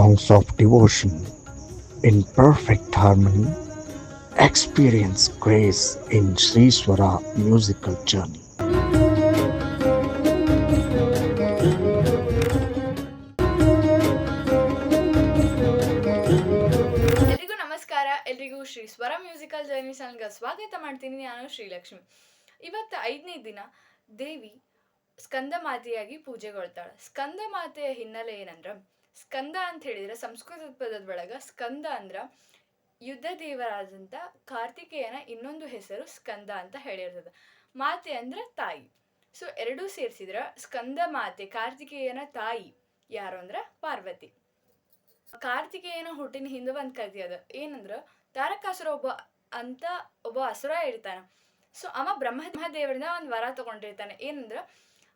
songs of devotion in perfect harmony, experience grace in Sri Swara musical journey. ಎಲ್ರಿಗೂ ನಮಸ್ಕಾರ. ಎಲ್ರಿಗೂ ಶ್ರೀ ಸ್ವರ musical journey ಚಾನಲ್ಗೆ ಸ್ವಾಗತ ಮಾಡ್ತೀನಿ. ನಾನು ಶ್ರೀಲಕ್ಷ್ಮಿ. ಇವತ್ತು ಐದನೇ ದಿನ ದೇವಿ ಸ್ಕಂದ ಮಾತೆಯಾಗಿ ಪೂಜೆಗೊಳ್ತಾಳೆ. ಸ್ಕಂದ ಮಾತೆಯ ಹಿನ್ನೆಲೆ ಏನಂದ್ರ ಸ್ಕಂದ ಅಂತ ಹೇಳಿದ್ರೆ ಸಂಸ್ಕೃತ ಪದದ ಒಳಗ ಸ್ಕಂದ ಅಂದ್ರ ಯುದ್ಧ ದೇವರಾದಂಥ ಕಾರ್ತಿಕೇಯನ ಇನ್ನೊಂದು ಹೆಸರು ಸ್ಕಂದ ಅಂತ ಹೇಳಿರ್ತದೆ. ಮಾತೆ ಅಂದ್ರೆ ತಾಯಿ. ಸೊ ಎರಡೂ ಸೇರಿಸಿದ್ರ ಸ್ಕಂದ ಮಾತೆ ಕಾರ್ತಿಕೇಯನ ತಾಯಿ ಯಾರು ಅಂದ್ರ ಪಾರ್ವತಿ. ಕಾರ್ತಿಕೇಯನ ಹುಟ್ಟಿನ ಹಿಂದೆ ಒಂದು ಕಥೆ ಅದ. ಏನಂದ್ರ ತಾರಕಾಸುರ ಒಬ್ಬ ಅಂತ ಒಬ್ಬ ಅಸುರ ಇರ್ತಾನ. ಸೊ ಅವ ಬ್ರಹ್ಮದೇವರಿಂದ ಒಂದು ವರ ತಗೊಂಡಿರ್ತಾನೆ. ಏನಂದ್ರ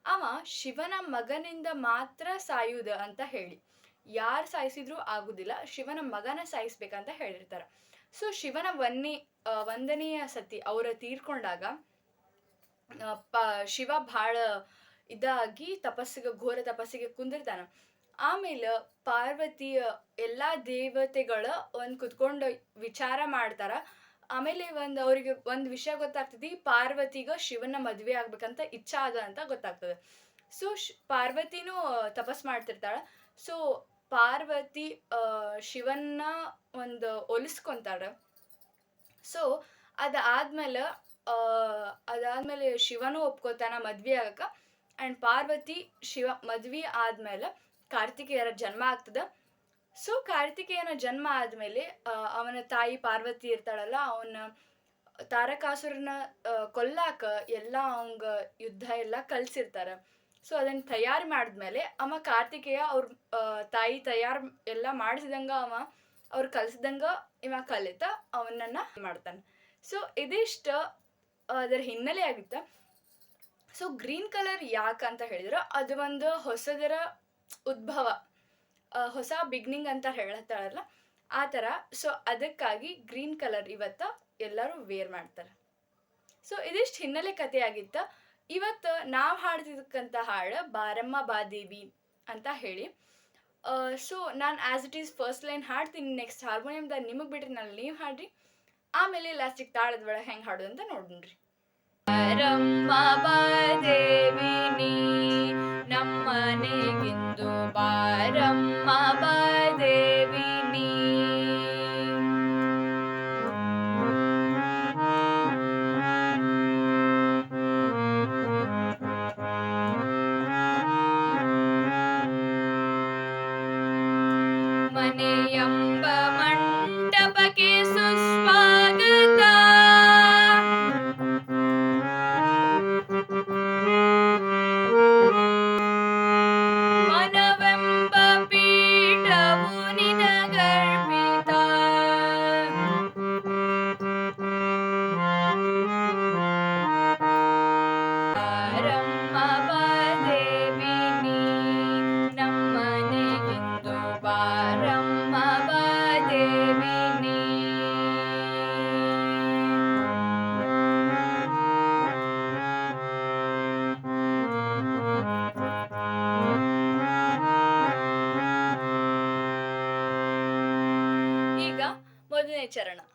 ಅವ ಶಿವನ ಮಗನಿಂದ ಮಾತ್ರ ಸಾಯುದ ಅಂತ ಹೇಳಿ. ಯಾರು ಸಾಯಿಸಿದ್ರು ಆಗುದಿಲ್ಲ, ಶಿವನ ಮಗನ ಸಾಯಿಸ್ಬೇಕಂತ ಹೇಳಿರ್ತಾರ. ಸೊ ಶಿವನ ವನ್ನಿ ವಂದನೆಯ ಸತಿ ಅವರ ತೀರ್ಕೊಂಡಾಗ ಪ, ಶಿವ ಭಾಳ ಇದಾಗಿ ತಪಸ್ಸಿಗೆ, ಘೋರ ತಪಸ್ಸಿಗೆ ಕುಂದಿರ್ತಾನ. ಆಮೇಲೆ ಪಾರ್ವತಿಯ ಎಲ್ಲಾ ದೇವತೆಗಳ ಒಂದು ಕುತ್ಕೊಂಡು ವಿಚಾರ ಮಾಡ್ತಾರ. ಆಮೇಲೆ ಒಂದು ಅವ್ರಿಗೆ ಒಂದು ವಿಷಯ ಗೊತ್ತಾಗ್ತದೆ, ಪಾರ್ವತಿಗ ಶಿವನ ಮದ್ವೆ ಆಗ್ಬೇಕಂತ ಇಚ್ಛಾ ಅದ ಅಂತ ಗೊತ್ತಾಗ್ತದೆ. ಸೊ ಪಾರ್ವತಿನೂ ತಪಸ್ ಮಾಡ್ತಿರ್ತಾಳ. ಸೊ ಪಾರ್ವತಿ ಶಿವನ್ನ ಒಂದು ಒಲಿಸ್ಕೊಂತಾಳ. ಸೊ ಅದಾದ್ಮೇಲೆ ಅದಾದ್ಮೇಲೆ ಶಿವನು ಒಪ್ಕೋತಾನ ಮದ್ವೆ ಆಗಕ. ಆ್ಯಂಡ್ ಪಾರ್ವತಿ, ಶಿವ ಮದ್ವೆ ಆದ್ಮೇಲೆ ಕಾರ್ತಿಕೇಯರ ಜನ್ಮ ಆಗ್ತದ. ಸೊ ಕಾರ್ತಿಕೇಯನ ಜನ್ಮ ಆದ್ಮೇಲೆ ಅವನ ತಾಯಿ ಪಾರ್ವತಿ ಇರ್ತಾಳಲ್ಲ ಅವನ ತಾರಕಾಸುರನ ಕೊಲ್ಲಾಕ ಎಲ್ಲ ಅವಂಗ ಯುದ್ಧ ಎಲ್ಲ ಕಲ್ಸಿರ್ತಾರ. ಸೊ ಅದನ್ನ ತಯಾರು ಮಾಡಿದ್ಮೇಲೆ ಅವ ಕಾರ್ತಿಕೇಯ ಅವ್ರ ತಾಯಿ ತಯಾರು ಎಲ್ಲ ಮಾಡಿಸಿದಂಗ ಅವ, ಅವ್ರು ಕಲಿಸಿದಂಗ ಇವ ಕಲಿತ ಅವನನ್ನ ಮಾಡ್ತಾನೆ. ಸೊ ಇದಿಷ್ಟ, ಅದರ ಹಿನ್ನೆಲೆ ಆಗಿತ್ತ. ಸೊ ಗ್ರೀನ್ ಕಲರ್ ಯಾಕಂತ ಹೇಳಿದ್ರೆ, ಅದು ಒಂದು ಹೊಸದರ ಉದ್ಭವ ಹೊಸ ಬಿಗ್ನಿಂಗ್ ಅಂತ ಹೇಳತ್ತಾಳಲ್ಲ ಆ ಥರ ಸೊ ಅದಕ್ಕಾಗಿ ಗ್ರೀನ್ ಕಲರ್ ಇವತ್ತ ಎಲ್ಲರೂ ವೇರ್ ಮಾಡ್ತಾರೆ. ಸೊ ಇದಿಷ್ಟು ಹಿನ್ನೆಲೆ ಕಥೆ ಆಗಿತ್ತ. ಇವತ್ತು ನಾವು ಹಾಡ್ತಿದ್ದಕ್ಕಂಥ ಹಾಡು ಬಾರಮ್ಮ ಬಾದೇವಿ ಅಂತ ಹೇಳಿ. ಸೊ ನಾನು as it is first line ಹಾಡ್ತೀನಿ next ಹಾರ್ಮೋನಿಯಮ್ದಾಗ ನಿಮಗೆ ಬಿಟ್ರೆ ನಾನು ನೀವು ಹಾಡ್ರಿ. ಆಮೇಲೆ ಲಾಸ್ಟಿಗೆ ತಾಳದ ಒಳಗೆ ಹೆಂಗೆ ಹಾಡೋದು ಅಂತ ನೋಡ್ರಿ. ಬಾರಮ್ಮ ಬಾದೇವಿ ನೀ ನಮ್ಮನೆಗಿಂದು ಬಾರಮ್ಮ சரணம்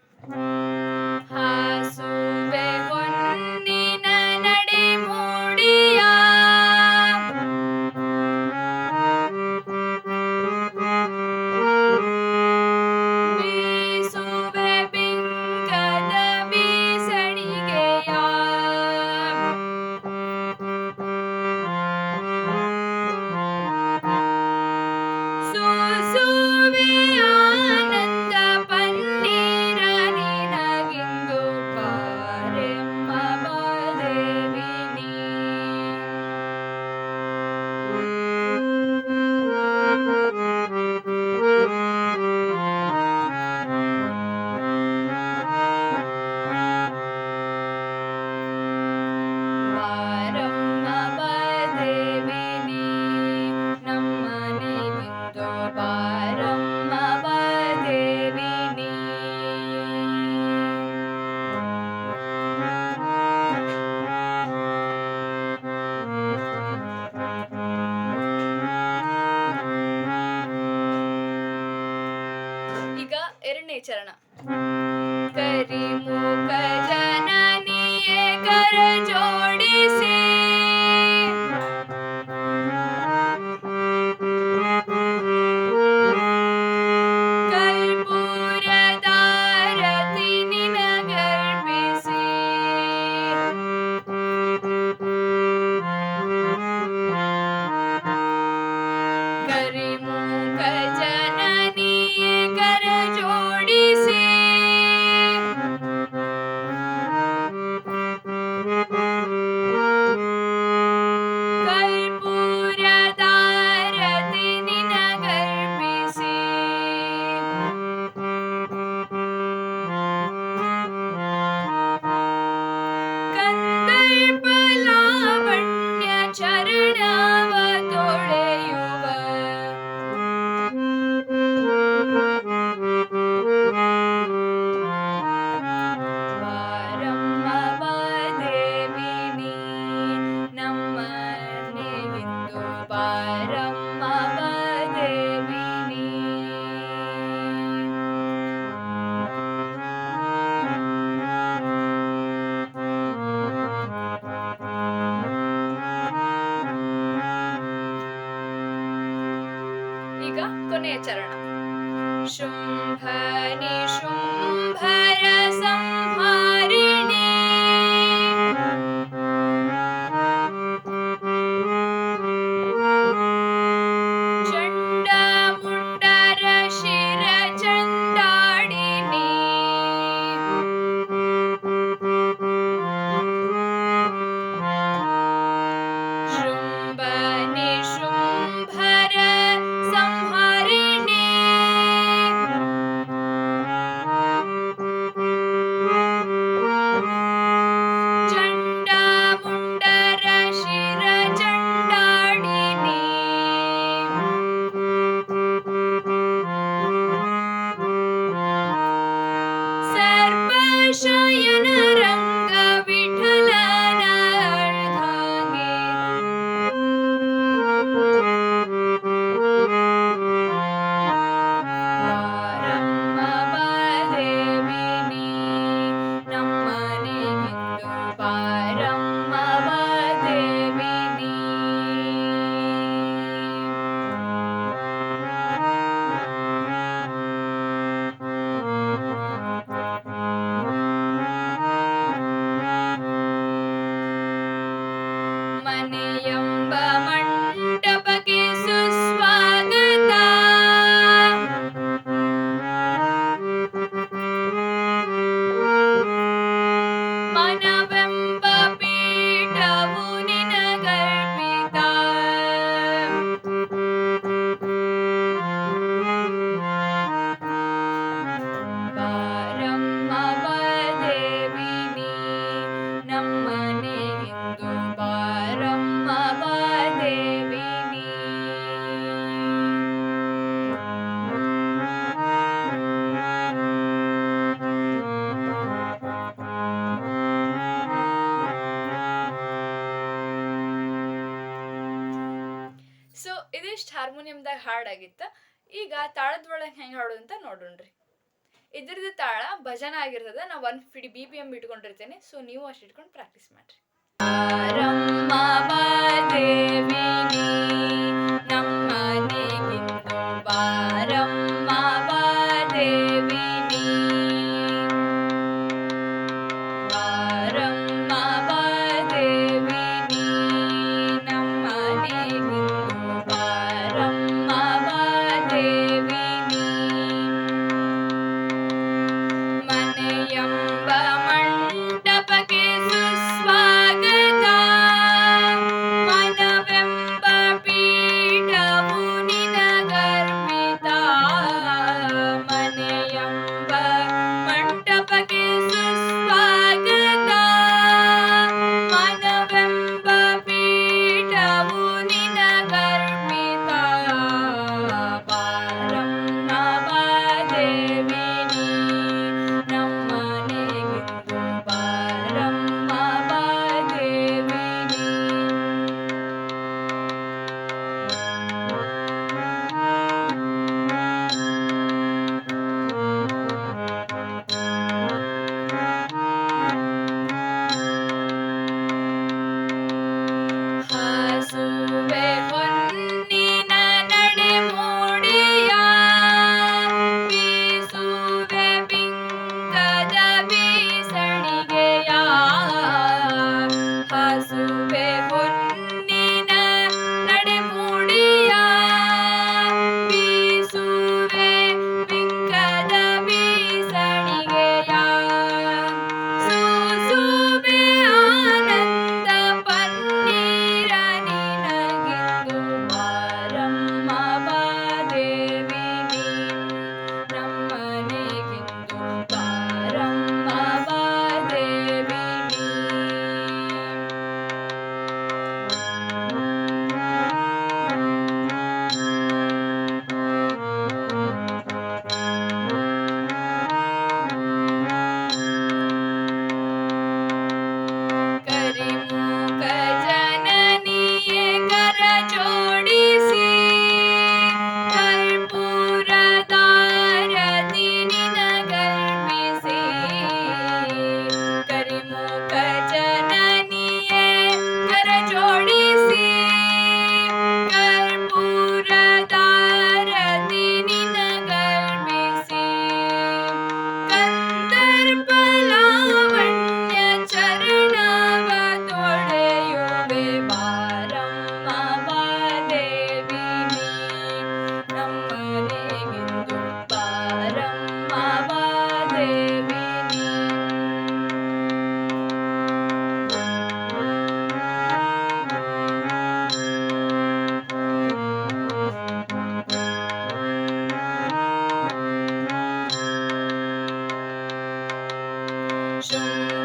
చరణ. ಇದಿಷ್ಟು ಹಾರ್ಮೋನಿಯಂದಾಗ ಹಾಡಾಗಿತ್ತ ಈಗ ತಾಳದ ಒಳಗೆ ಹೆಂಗೆ ಹಾಡೋದು ಅಂತ ನೋಡೋಣ್ರಿ. ಇದ್ರದ್ದು ತಾಳ ಭಜನ ಆಗಿರ್ತದ, ನಾವು one fifty B P M ಇಟ್ಕೊಂಡಿರ್ತೇನೆ so ನೀವು ಅಷ್ಟು ಇಟ್ಕೊಂಡು ಪ್ರಾಕ್ಟೀಸ್ ಮಾಡ್ರಿ.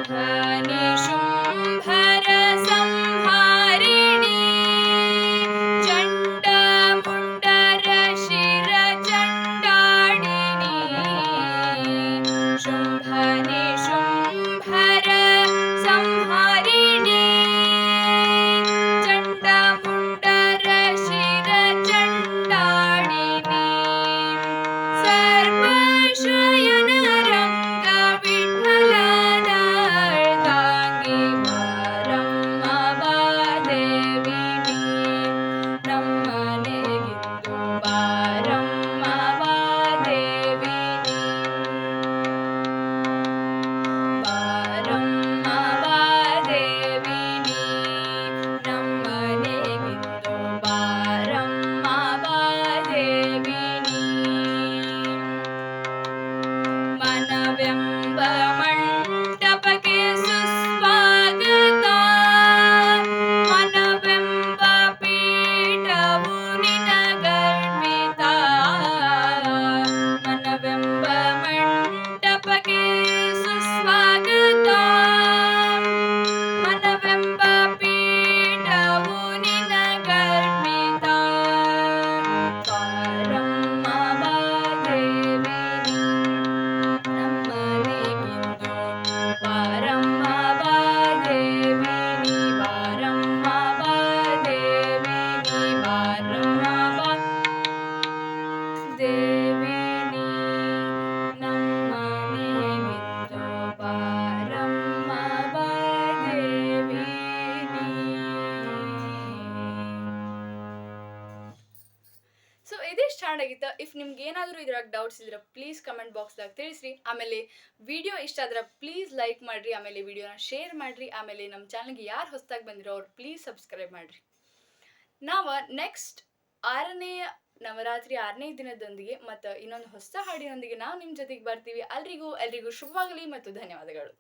Amen. ಮಾಡಾಗಿತ್ತು ಇಫ್ ನಿಮ್ಗೆ ಏನಾದರೂ ಇದ್ರಾಗ ಡೌಟ್ಸ್ ಇದ್ರೆ ಪ್ಲೀಸ್ ಕಮೆಂಟ್ ಬಾಕ್ಸ್ದಾಗ ತಿಳಿಸ್ರಿ. ಆಮೇಲೆ ವಿಡಿಯೋ ಇಷ್ಟ ಆದ್ರೆ ಪ್ಲೀಸ್ ಲೈಕ್ ಮಾಡಿರಿ. ಆಮೇಲೆ ವಿಡಿಯೋನ ಶೇರ್ ಮಾಡಿರಿ. ಆಮೇಲೆ ನಮ್ಮ ಚಾನಲ್ಗೆ ಯಾರು ಹೊಸದಾಗಿ ಬಂದಿರೋ ಅವ್ರು ಪ್ಲೀಸ್ ಸಬ್ಸ್ಕ್ರೈಬ್ ಮಾಡಿರಿ. ನಾವು ನೆಕ್ಸ್ಟ್ ಆರನೇ ನವರಾತ್ರಿ ಆರನೇ ದಿನದೊಂದಿಗೆ ಮತ್ತು ಇನ್ನೊಂದು ಹೊಸ ಹಾಡಿನೊಂದಿಗೆ ನಾವು ನಿಮ್ಮ ಜೊತೆಗೆ ಬರ್ತೀವಿ. ಅಲ್ರಿಗೂ ಎಲ್ರಿಗೂ ಶುಭವಾಗಲಿ ಮತ್ತು ಧನ್ಯವಾದಗಳು.